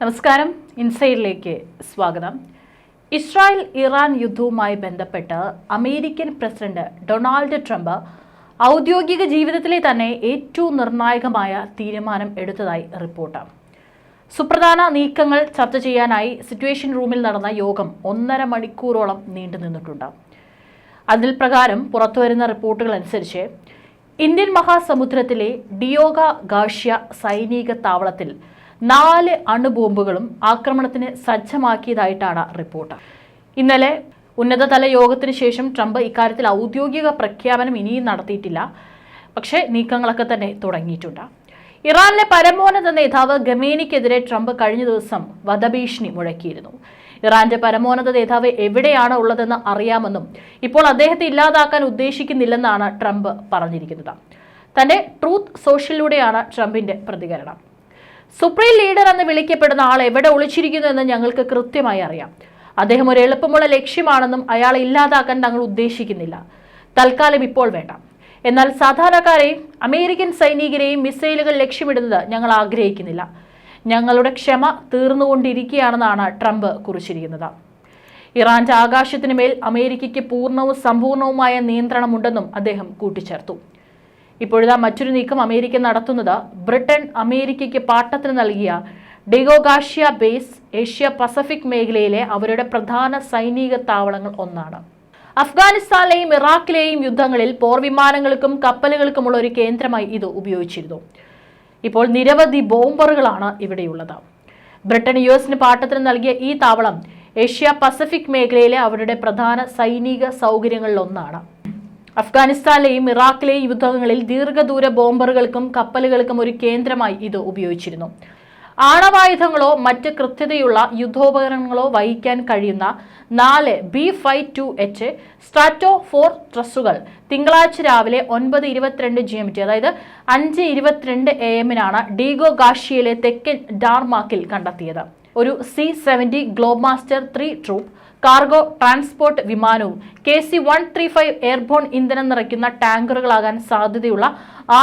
നമസ്കാരം. ഇൻസൈഡിലേക്ക് സ്വാഗതം. Israel Iran യുദ്ധവുമായി ബന്ധപ്പെട്ട് അമേരിക്കൻ പ്രസിഡന്റ് ഡൊണാൾഡ് ട്രംപ് ഔദ്യോഗിക ജീവിതത്തിലെ തന്നെ ഏറ്റവും നിർണായകമായ തീരുമാനം എടുത്തതായി റിപ്പോർട്ട്. സുപ്രധാന നീക്കങ്ങൾ ചർച്ച ചെയ്യാനായി സിറ്റുവേഷൻ റൂമിൽ നടന്ന യോഗം ഒന്നര മണിക്കൂറോളം നീണ്ടു നിന്നിട്ടുണ്ട്. അതിൽ പ്രകാരം പുറത്തുവരുന്ന റിപ്പോർട്ടുകൾ അനുസരിച്ച് ഇന്ത്യൻ മഹാസമുദ്രത്തിലെ ഡിയോഗ ഗാഷ്യ സൈനിക താവളത്തിൽ നാല് അണുബോംബുകളും ആക്രമണത്തിന് സജ്ജമാക്കിയതായിട്ടാണ് റിപ്പോർട്ട്. ഇന്നലെ ഉന്നതതല യോഗത്തിന് ശേഷം ട്രംപ് ഇക്കാര്യത്തിൽ ഔദ്യോഗിക പ്രഖ്യാപനം ഇനിയും നടത്തിയിട്ടില്ല. പക്ഷേ നീക്കങ്ങളൊക്കെ തന്നെ തുടങ്ങിയിട്ടുണ്ട്. ഇറാനിലെ പരമോന്നത നേതാവ് ഗമേനിക്കെതിരെ ട്രംപ് കഴിഞ്ഞ ദിവസം വധഭീഷണി മുഴക്കിയിരുന്നു. ഇറാന്റെ പരമോന്നത നേതാവ് എവിടെയാണ് ഉള്ളതെന്ന് അറിയാമെന്നും ഇപ്പോൾ അദ്ദേഹത്തെ ഇല്ലാതാക്കാൻ ഉദ്ദേശിക്കുന്നില്ലെന്നാണ് ട്രംപ് പറഞ്ഞിരിക്കുന്നത്. തന്റെ ട്രൂത്ത് സോഷ്യലിലൂടെയാണ് ട്രംപിന്റെ പ്രതികരണം. സുപ്രീം ലീഡർ എന്ന് വിളിക്കപ്പെടുന്ന ആൾ എവിടെ ഒളിച്ചിരിക്കുന്നു എന്ന് ഞങ്ങൾക്ക് കൃത്യമായി അറിയാം. അദ്ദേഹം ഒരു എളുപ്പമുള്ള ലക്ഷ്യമാണെന്നും അയാളെ ഇല്ലാതാക്കാൻ തങ്ങൾ ഉദ്ദേശിക്കുന്നില്ല. തൽക്കാലം ഇപ്പോൾ വേണ്ട. എന്നാൽ സാധാരണക്കാരെയും അമേരിക്കൻ സൈനികരെയും മിസൈലുകൾ ലക്ഷ്യമിടുന്നത് ഞങ്ങൾ ആഗ്രഹിക്കുന്നില്ല. ഞങ്ങളുടെ ക്ഷമ തീർന്നുകൊണ്ടിരിക്കുകയാണെന്നാണ് ട്രംപ് കുറിച്ചിരിക്കുന്നത്. ഇറാന്റെ ആകാശത്തിനുമേൽ അമേരിക്കയ്ക്ക് പൂർണവും സമ്പൂർണവുമായ നിയന്ത്രണമുണ്ടെന്നും അദ്ദേഹം കൂട്ടിച്ചേർത്തു. ഇപ്പോഴിതാ മറ്റൊരു നീക്കം അമേരിക്ക നടത്തുന്നത്. ബ്രിട്ടൻ അമേരിക്കയ്ക്ക് പാട്ടത്തിന് നൽകിയ ഡിഗോഗാഷ്യ ബേസ് ഏഷ്യ പസഫിക് മേഖലയിലെ അവരുടെ പ്രധാന സൈനിക താവളങ്ങൾ ഒന്നാണ്. അഫ്ഗാനിസ്ഥാനിലെയും ഇറാഖിലെയും യുദ്ധങ്ങളിൽ പോർവിമാനങ്ങൾക്കും കപ്പലുകൾക്കുമുള്ള ഒരു കേന്ദ്രമായി ഇത് ഉപയോഗിച്ചിരുന്നു. ഇപ്പോൾ നിരവധി ബോംബറുകളാണ് ഇവിടെയുള്ളത്. ബ്രിട്ടൻ യു എസിന് പാട്ടത്തിന് നൽകിയ ഈ താവളം ഏഷ്യ പസഫിക് മേഖലയിലെ അവരുടെ പ്രധാന സൈനിക സൗകര്യങ്ങളിലൊന്നാണ്. അഫ്ഗാനിസ്ഥാനിലെയും ഇറാഖിലെയും യുദ്ധങ്ങളിൽ ദീർഘദൂര ബോംബറുകൾക്കും കപ്പലുകൾക്കും ഒരു കേന്ദ്രമായി ഇത് ഉപയോഗിച്ചിരുന്നു. ആണവായുധങ്ങളോ മറ്റ് കൃത്യതയുള്ള യുദ്ധോപകരണങ്ങളോ വഹിക്കാൻ കഴിയുന്ന നാല് ബി ഫൈവ് ടു എച്ച് സ്ട്രാറ്റോ ഫോർ ട്രസ്സുകൾ തിങ്കളാഴ്ച രാവിലെ ഒൻപത് ഇരുപത്തിരണ്ട് ജി എം ടി അതായത് അഞ്ച് ഇരുപത്തിരണ്ട് എ എമ്മിനാണ് ഡീഗോ ഗാഷിയയിലെ തെക്കൻ ഡാർമാക്കിൽ കണ്ടെത്തിയത്. ഒരു C seventy Globemaster three troop cargo transport വിമാനവും K C one three five airborne ഇന്ധനം നിറയ്ക്കുന്ന ടാങ്കറുകളാകാൻ സാധ്യതയുള്ള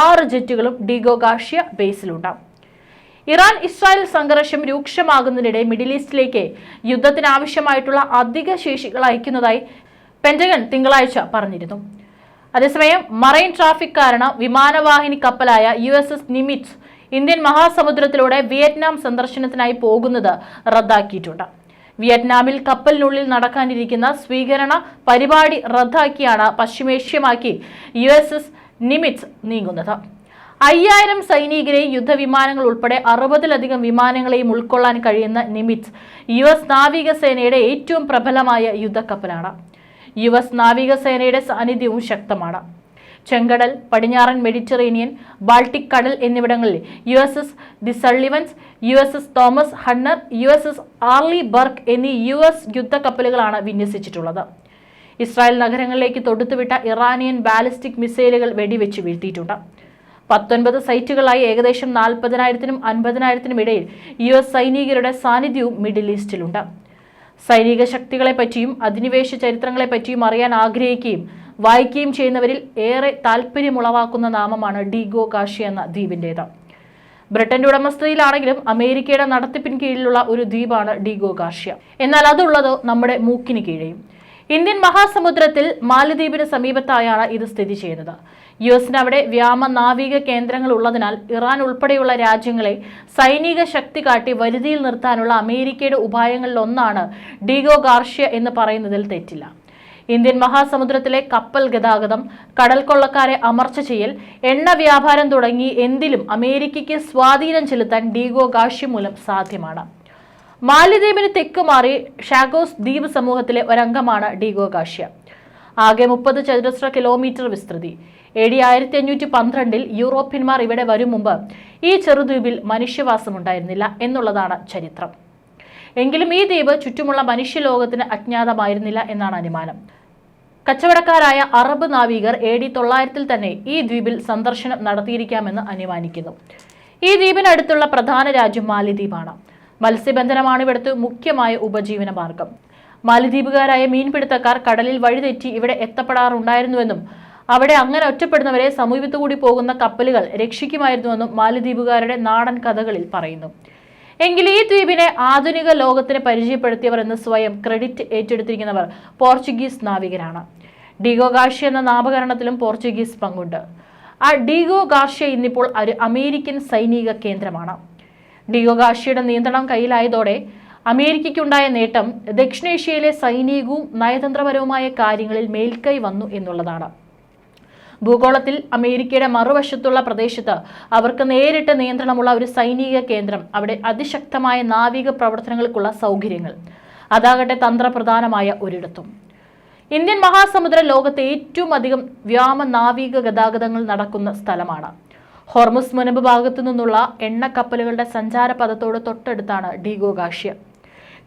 ആറ് ജെറ്റുകളും ഡിഗോ ഗാഷ്യ ബേസിലുണ്ട്. ഇറാൻ ഇസ്രായേൽ സംഘർഷം രൂക്ഷമാകുന്നതിനിടെ മിഡിൽ ഈസ്റ്റിലേക്ക് യുദ്ധത്തിനാവശ്യമായിട്ടുള്ള അധിക ശേഷികൾ അയക്കുന്നതായി പെന്റഗൺ തിങ്കളാഴ്ച പറഞ്ഞിരുന്നു. അതേസമയം മറൈൻ ട്രാഫിക് കാരണം വിമാനവാഹിനി കപ്പലായ U S S Nimitz Indian മഹാസമുദ്രത്തിലൂടെ Vietnam സന്ദർശനത്തിനായി പോകുന്നത് റദ്ദാക്കിയിട്ടുണ്ട്. വിയറ്റ്നാമിൽ കപ്പലിനുള്ളിൽ നടക്കാനിരിക്കുന്ന സ്വീകരണ പരിപാടി റദ്ദാക്കിയാണ് പശ്ചിമേഷ്യമാക്കി യു എസ് എസ് നിമിറ്റ്സ് നീങ്ങുന്നത്. അയ്യായിരം സൈനികരെയും യുദ്ധവിമാനങ്ങൾ ഉൾപ്പെടെ അറുപതിലധികം വിമാനങ്ങളെയും ഉൾക്കൊള്ളാൻ കഴിയുന്ന നിമിറ്റ്സ് യു എസ് നാവികസേനയുടെ ഏറ്റവും പ്രബലമായ യുദ്ധക്കപ്പലാണ്. യു എസ് നാവികസേനയുടെ സാന്നിധ്യവും ശക്തമാണ്. ചെങ്കടൽ പടിഞ്ഞാറൻ മെഡിറ്ററേനിയൻ ബാൾട്ടിക് കടൽ എന്നിവിടങ്ങളിൽ U S S the Sullivans U S S Thomas Hudner U S S Arleigh Burke എന്നീ യു എസ് യുദ്ധക്കപ്പലുകളാണ് വിന്യസിച്ചിട്ടുള്ളത്. ഇസ്രായേൽ നഗരങ്ങളിലേക്ക് തൊടുത്തുവിട്ട ഇറാനിയൻ ബാലിസ്റ്റിക് മിസൈലുകൾ വെടിവെച്ച് വീഴ്ത്തിയിട്ടുണ്ട്. പത്തൊൻപത് സൈറ്റുകളായി ഏകദേശം നാൽപ്പതിനായിരത്തിനും അൻപതിനായിരത്തിനും ഇടയിൽ യു എസ് സൈനികരുടെ സാന്നിധ്യവും മിഡിൽ ഈസ്റ്റിലുണ്ട്. സൈനിക ശക്തികളെപ്പറ്റിയും അധിനിവേശ ചരിത്രങ്ങളെപ്പറ്റിയും അറിയാൻ ആഗ്രഹിക്കുകയും വായിക്കുകയും ചെയ്യുന്നവരിൽ ഏറെ താല്പര്യമുളവാക്കുന്ന നാമമാണ് ഡിഗോ കാഷി എന്ന ദ്വീപിന്റേത്. ബ്രിട്ടന്റെ ഉടമസ്ഥതയിലാണെങ്കിലും അമേരിക്കയുടെ നടത്തിപ്പിന് കീഴിലുള്ള ഒരു ദ്വീപാണ് ഡിഗോ കാഷ്യ എന്നാൽ അതുള്ളത് നമ്മുടെ മൂക്കിന് കീഴെയും. ഇന്ത്യൻ മഹാസമുദ്രത്തിൽ മാലദ്വീപിന് സമീപത്തായാണ് ഇത് സ്ഥിതി ചെയ്യുന്നത്. യു എസിന് അവിടെ വ്യാമ നാവിക കേന്ദ്രങ്ങൾ ഉള്ളതിനാൽ ഇറാൻ ഉൾപ്പെടെയുള്ള രാജ്യങ്ങളെ സൈനിക ശക്തി കാട്ടി വരുതിയിൽ നിർത്താനുള്ള അമേരിക്കയുടെ ഉപായങ്ങളിലൊന്നാണ് ഡിഗോ കാർഷ്യ എന്ന് പറയുന്നതിൽ തെറ്റില്ല. ഇന്ത്യൻ മഹാസമുദ്രത്തിലെ കപ്പൽ ഗതാഗതം കടൽ കൊള്ളക്കാരെ അമർച്ച ചെയ്യൽ എണ്ണ വ്യാപാരം തുടങ്ങി എന്തിലും അമേരിക്കയ്ക്ക് സ്വാധീനം ചെലുത്താൻ ഡീഗോ ഗാഷ്യ മൂലം സാധ്യമാണ്. മാലിദ്വീപിന് തെക്കുമാറി ഷാഗോസ് ദ്വീപ് സമൂഹത്തിലെ ഒരംഗമാണ് ഡീഗോ ഗാഷ്യ. ആകെ മുപ്പത് ചതുരശ്ര കിലോമീറ്റർ വിസ്തൃതി. എ ഡി ആയിരത്തി അഞ്ഞൂറ്റി പന്ത്രണ്ടിൽ യൂറോപ്യന്മാർ ഇവിടെ വരും മുമ്പ് ഈ ചെറുദ്വീപിൽ മനുഷ്യവാസമുണ്ടായിരുന്നില്ല എന്നുള്ളതാണ് ചരിത്രം. എങ്കിലും ഈ ദ്വീപ് ചുറ്റുമുള്ള മനുഷ്യലോകത്തിന് അജ്ഞാതമായിരുന്നില്ല എന്നാണ് അനുമാനം. കച്ചവടക്കാരായ അറബ് നാവികർ എ ഡി തൊള്ളായിരത്തിൽ തന്നെ ഈ ദ്വീപിൽ സന്ദർശനം നടത്തിയിരിക്കാമെന്ന് അനുമാനിക്കുന്നു. ഈ ദ്വീപിനടുത്തുള്ള പ്രധാന രാജ്യം മാലിദ്വീപാണ്. മത്സ്യബന്ധനമാണ് ഇവിടുത്തെ മുഖ്യമായ ഉപജീവന മാർഗം. മാലിദ്വീപുകാരായ മീൻപിടുത്തക്കാർ കടലിൽ വഴിതെറ്റി ഇവിടെ എത്തപ്പെടാറുണ്ടായിരുന്നുവെന്നും അവിടെ അങ്ങനെ ഒറ്റപ്പെടുന്നവരെ സമീപത്തുകൂടി പോകുന്ന കപ്പലുകൾ രക്ഷിക്കുമായിരുന്നുവെന്നും മാലിദ്വീപുകാരുടെ നാടൻ കഥകളിൽ പറയുന്നു. എങ്കിൽ ഈ ദ്വീപിനെ ആധുനിക ലോകത്തിന് പരിചയപ്പെടുത്തിയവർ എന്ന് സ്വയം ക്രെഡിറ്റ് ഏറ്റെടുത്തിരിക്കുന്നവർ പോർച്ചുഗീസ് നാവികരാണ്. ഡിഗോ ഗാർഷ്യ എന്ന നാമകരണത്തിലും പോർച്ചുഗീസ് പങ്കുണ്ട്. ആ ഡീഗോ ഗാർഷ്യ ഇന്നിപ്പോൾ ഒരു അമേരിക്കൻ സൈനിക കേന്ദ്രമാണ്. ഡിഗോ ഗാർഷ്യയുടെ നിയന്ത്രണം കയ്യിലായതോടെ അമേരിക്കയ്ക്കുണ്ടായ നേട്ടം ദക്ഷിണേഷ്യയിലെ സൈനികവും നയതന്ത്രപരവുമായ കാര്യങ്ങളിൽ മേൽക്കൈ വന്നു എന്നുള്ളതാണ്. ഭൂഗോളത്തിൽ അമേരിക്കയുടെ മറുവശത്തുള്ള പ്രദേശത്ത് അവർക്ക് നേരിട്ട് നിയന്ത്രണമുള്ള ഒരു സൈനിക കേന്ദ്രം അവിടെ അതിശക്തമായ നാവിക പ്രവർത്തനങ്ങൾക്കുള്ള സൗകര്യങ്ങൾ. അതാകട്ടെ തന്ത്രപ്രധാനമായ ഒരിടത്തും. ഇന്ത്യൻ മഹാസമുദ്ര ലോകത്തെ ഏറ്റവും അധികം വ്യോമ നാവിക ഗതാഗതങ്ങൾ നടക്കുന്ന സ്ഥലമാണ്. ഹോർമുസ് മുനമ്പ് ഭാഗത്തു നിന്നുള്ള എണ്ണക്കപ്പലുകളുടെ സഞ്ചാരപഥത്തോട് തൊട്ടടുത്താണ് ഡീഗോ ഗാഷ്യ.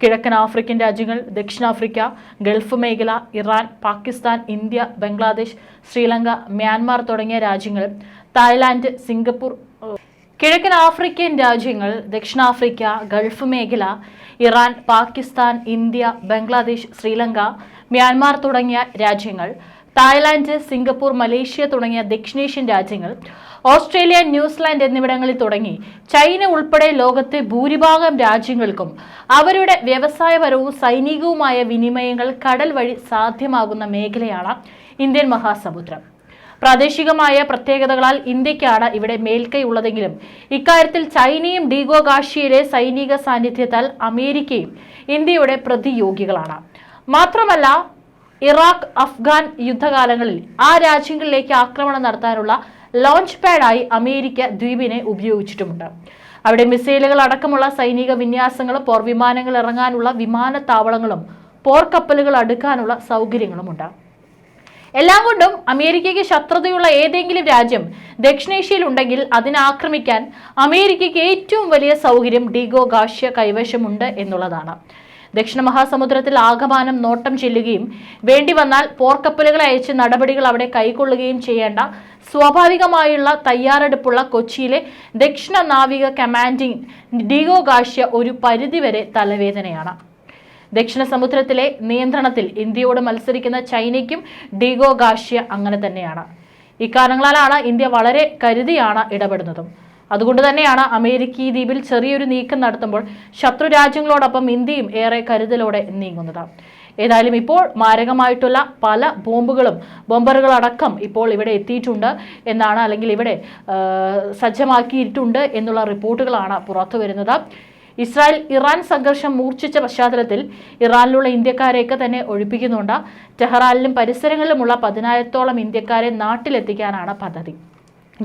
കിഴക്കൻ ആഫ്രിക്കൻ രാജ്യങ്ങൾ ദക്ഷിണാഫ്രിക്ക ഗൾഫ് മേഖല Iran Pakistan India Bangladesh Sri Lanka Myanmar തുടങ്ങിയ രാജ്യങ്ങൾ തായ്ലാന്റ് സിംഗപ്പൂർ കിഴക്കൻ ആഫ്രിക്കൻ രാജ്യങ്ങൾ ദക്ഷിണാഫ്രിക്ക ഗൾഫ് മേഖല Iran Pakistan India Bangladesh Sri Lanka Myanmar തുടങ്ങിയ രാജ്യങ്ങൾ തായ്ലാന്റ് സിംഗപ്പൂർ മലേഷ്യ തുടങ്ങിയ ദക്ഷിണേഷ്യൻ രാജ്യങ്ങൾ ഓസ്ട്രേലിയ ന്യൂസിലാൻഡ് എന്നിവിടങ്ങളിൽ തുടങ്ങി ചൈന ഉൾപ്പെടെ ലോകത്തെ ഭൂരിഭാഗം രാജ്യങ്ങൾക്കും അവരുടെ വ്യവസായപരവും സൈനികവുമായ വിനിമയങ്ങൾ കടൽ വഴി സാധ്യമാകുന്ന മേഖലയാണ് ഇന്ത്യൻ മഹാസമുദ്രം. പ്രാദേശികമായ പ്രത്യേകതകളാൽ ഇന്ത്യക്കാണ് ഇവിടെ മേൽക്കൈ ഉള്ളതെങ്കിലും ഇക്കാര്യത്തിൽ ചൈനയും ഡീഗോ ഗാഷിയിലെ സൈനിക സാന്നിധ്യത്താൽ അമേരിക്കയും ഇന്ത്യയുടെ പ്രതിയോഗികളാണ്. മാത്രമല്ല ഇറാഖ് അഫ്ഗാൻ യുദ്ധകാലങ്ങളിൽ ആ രാജ്യങ്ങളിലേക്ക് ആക്രമണം നടത്താനുള്ള ലോഞ്ച് പാഡായി അമേരിക്ക ദ്വീപിനെ ഉപയോഗിച്ചിട്ടുമുണ്ട്. അവിടെ മിസൈലുകൾ അടക്കമുള്ള സൈനിക വിന്യാസങ്ങളും പോർവിമാനങ്ങൾ ഇറങ്ങാനുള്ള വിമാനത്താവളങ്ങളും പോർക്കപ്പലുകൾ അടുക്കാനുള്ള സൗകര്യങ്ങളുമുണ്ട്. എല്ലാം കൊണ്ടും അമേരിക്കയ്ക്ക് ശത്രുതയുള്ള ഏതെങ്കിലും രാജ്യം ദക്ഷിണേഷ്യയിൽ ഉണ്ടെങ്കിൽ അതിനെ ആക്രമിക്കാൻ അമേരിക്കയ്ക്ക് ഏറ്റവും വലിയ സൗകര്യം ഡീഗോ ഗാഷ്യ കൈവശമുണ്ട് എന്നുള്ളതാണ്. ദക്ഷിണ മഹാസമുദ്രത്തിൽ ആകമാനം നോട്ടം ചെല്ലുകയും വേണ്ടി വന്നാൽ പോർക്കപ്പലുകളെ അയച്ച് നടപടികൾ അവിടെ കൈക്കൊള്ളുകയും ചെയ്യേണ്ട സ്വാഭാവികമായുള്ള തയ്യാറെടുപ്പുള്ള കൊച്ചിയിലെ ദക്ഷിണ നാവിക കമാൻഡിംഗ് ഡിഗോ ഗാഷ്യ ഒരു പരിധിവരെ തലവേദനയാണ്. ദക്ഷിണ സമുദ്രത്തിലെ നിയന്ത്രണത്തിൽ ഇന്ത്യയോട് മത്സരിക്കുന്ന ചൈനയ്ക്കും ഡിഗോ ഗാഷ്യ അങ്ങനെ തന്നെയാണ്. ഇക്കാരണങ്ങളാലാണ് ഇന്ത്യ വളരെ കരുതിയാണ് ഇടപെടുന്നതും. അതുകൊണ്ട് തന്നെയാണ് അമേരിക്ക ഈ ദ്വീപിൽ ചെറിയൊരു നീക്കം നടത്തുമ്പോൾ ശത്രു രാജ്യങ്ങളോടൊപ്പം ഇന്ത്യയും ഏറെ കരുതലോടെ നീങ്ങുന്നത്. ഏതായാലും ഇപ്പോൾ മാരകമായിട്ടുള്ള പല ബോംബുകളും ബോംബറുകളടക്കം ഇപ്പോൾ ഇവിടെ എത്തിയിട്ടുണ്ട് എന്നാണ് അല്ലെങ്കിൽ ഇവിടെ സജ്ജമാക്കിയിട്ടുണ്ട് എന്നുള്ള റിപ്പോർട്ടുകളാണ് പുറത്തു വരുന്നത്. ഇസ്രായേൽ ഇറാൻ സംഘർഷം മൂർച്ഛിച്ച പശ്ചാത്തലത്തിൽ ഇറാനിലുള്ള ഇന്ത്യക്കാരെയൊക്കെ തന്നെ ഒഴിപ്പിക്കുന്നുണ്ട്. ടെഹ്റാനിലും പരിസരങ്ങളിലുമുള്ള പതിനായിരത്തോളം ഇന്ത്യക്കാരെ നാട്ടിലെത്തിക്കാനാണ് പദ്ധതി.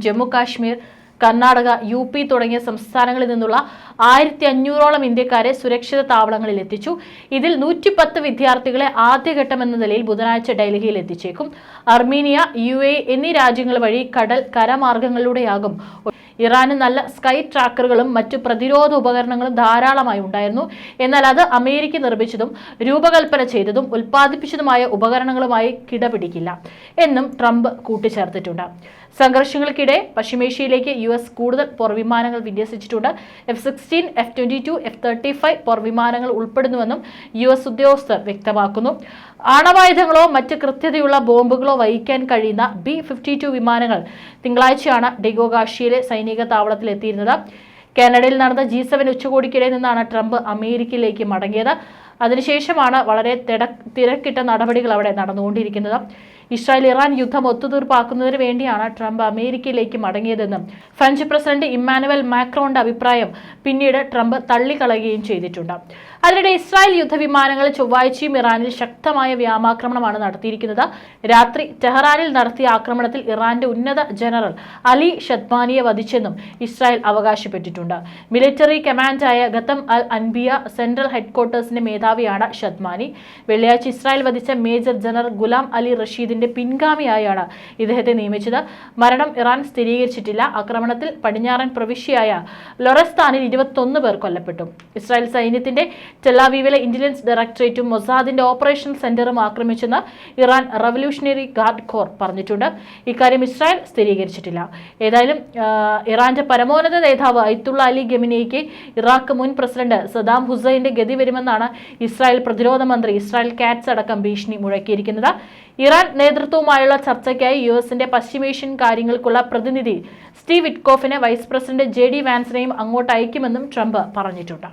ജമ്മു കാശ്മീർ കർണാടക യു പി തുടങ്ങിയ സംസ്ഥാനങ്ങളിൽ നിന്നുള്ള ആയിരത്തി അഞ്ഞൂറോളം ഇന്ത്യക്കാരെ സുരക്ഷിത താവളങ്ങളിൽ എത്തിച്ചു. ഇതിൽ നൂറ്റിപ്പത്ത് വിദ്യാർത്ഥികളെ ആദ്യഘട്ടം എന്ന നിലയിൽ ബുധനാഴ്ച ഡൽഹിയിൽ എത്തിച്ചേക്കും. അർമീനിയ യു എ എന്നീ രാജ്യങ്ങൾ വഴി കടൽ കരമാർഗങ്ങളിലൂടെയാകും ഇറാന് നല്ല സ്കൈ ട്രാക്കറുകളും മറ്റു പ്രതിരോധ ഉപകരണങ്ങളും ധാരാളമായി ഉണ്ടായിരുന്നു. എന്നാൽ അത് അമേരിക്ക നിർമ്മിച്ചതും രൂപകൽപ്പന ചെയ്തതും ഉൽപ്പാദിപ്പിച്ചതുമായ ഉപകരണങ്ങളുമായി കിടപിടിക്കില്ല എന്നും ട്രംപ് കൂട്ടിച്ചേർത്തിട്ടുണ്ട്. സംഘർഷങ്ങൾക്കിടെ പശ്ചിമേഷ്യയിലേക്ക് യു എസ് കൂടുതൽ പോർവിമാനങ്ങൾ വിന്യസിച്ചിട്ടുണ്ട്. F sixteen F twenty two F thirty five പോർവിമാനങ്ങൾ ഉൾപ്പെടുന്നുവെന്നും യു എസ് ഉദ്യോഗസ്ഥർ വ്യക്തമാക്കുന്നു. ആണവായുധങ്ങളോ മറ്റ് കൃത്യതയുള്ള ബോംബുകളോ വഹിക്കാൻ കഴിയുന്ന ബി ഫിഫ്റ്റി ടു വിമാനങ്ങൾ തിങ്കളാഴ്ചയാണ് ഡിഗോഗാഷിയിലെ സൈനിക താവളത്തിൽ എത്തിയിരുന്നത്. കാനഡയിൽ നടന്ന ജി സെവൻ ഉച്ചകോടിക്കിടെ നിന്നാണ് ട്രംപ് അമേരിക്കയിലേക്ക് മടങ്ങിയത്. അതിനുശേഷമാണ് വളരെ തിരക്കിട്ട നടപടികൾ അവിടെ നടന്നുകൊണ്ടിരിക്കുന്നത്. ഇസ്രായേൽ ഇറാൻ യുദ്ധം ഒത്തുതീർപ്പാക്കുന്നതിന് വേണ്ടിയാണ് ട്രംപ് അമേരിക്കയിലേക്ക് മടങ്ങിയതെന്നും ഫ്രഞ്ച് പ്രസിഡന്റ് ഇമ്മാനുവൽ മാക്രോന്റെ അഭിപ്രായം പിന്നീട് ട്രംപ് തള്ളിക്കളയുകയും ചെയ്തിട്ടുണ്ട്. അതിനിടെ ഇസ്രായേൽ യുദ്ധവിമാനങ്ങൾ ചൊവ്വാഴ്ചയും ഇറാനിൽ ശക്തമായ വ്യാമാക്രമണമാണ് നടത്തിയിരിക്കുന്നത്. രാത്രി ടെഹ്റാനിൽ നടത്തിയ ആക്രമണത്തിൽ ഇറാന്റെ ഉന്നത ജനറൽ അലി ഷദ്മാനിയെ വധിച്ചെന്നും ഇസ്രായേൽ അവകാശപ്പെട്ടിട്ടുണ്ട്. മിലിറ്ററി കമാൻഡായ ഗത്തം അൽ അൻബിയ സെൻട്രൽ ഹെഡ്ക്വാർട്ടേഴ്സിന്റെ മേധാവിയാണ് ഷദ്മാനി. വെള്ളിയാഴ്ച ഇസ്രായേൽ വധിച്ച മേജർ ജനറൽ ഗുലാം അലി റഷീദിന്റെ പിൻഗാമിയായാണ് ഇദ്ദേഹത്തെ നിയമിച്ചത്. മരണം ഇറാൻ സ്ഥിരീകരിച്ചിട്ടില്ല. ആക്രമണത്തിൽ പടിഞ്ഞാറൻ പ്രവിശ്യയായ ലൊറസ്ഥാനിൽ ഇരുപത്തൊന്ന് പേർ കൊല്ലപ്പെട്ടു. ഇസ്രായേൽ സൈന്യത്തിന്റെ ടെലാവീവിലെ ഇന്റലിജൻസ് ഡയറക്ടറേറ്റും മൊസാദിന്റെ ഓപ്പറേഷൻ സെന്ററും ആക്രമിച്ചെന്ന് ഇറാൻ റവല്യൂഷണറി ഗാർഡ് കോർ പറഞ്ഞിട്ടുണ്ട്. ഇക്കാര്യം ഇസ്രായേൽ സ്ഥിരീകരിച്ചിട്ടില്ല. ഏതായാലും ഇറാന്റെ പരമോന്നത നേതാവ് ഐത്തുള്ള അലി ഗമിനിക്ക് ഇറാഖ് മുൻ പ്രസിഡന്റ് സദാം ഹുസൈന്റെ ഗതി വരുമെന്നാണ് ഇസ്രായേൽ പ്രതിരോധ മന്ത്രി ഇസ്രായേൽ കാറ്റ്സ് അടക്കം ഭീഷണി മുഴക്കിയിരിക്കുന്നത്. ഇറാൻ നേതൃത്വവുമായുള്ള ചർച്ചയ്ക്കായി യു എസിന്റെ പശ്ചിമേഷ്യൻ കാര്യങ്ങൾക്കുള്ള പ്രതിനിധി സ്റ്റീവ് വിറ്റ്കോഫിനെ വൈസ് പ്രസിഡന്റ് ജെ ഡി വാൻസിനെയും അങ്ങോട്ട് അയക്കുമെന്നും ട്രംപ് പറഞ്ഞിട്ടുണ്ട്.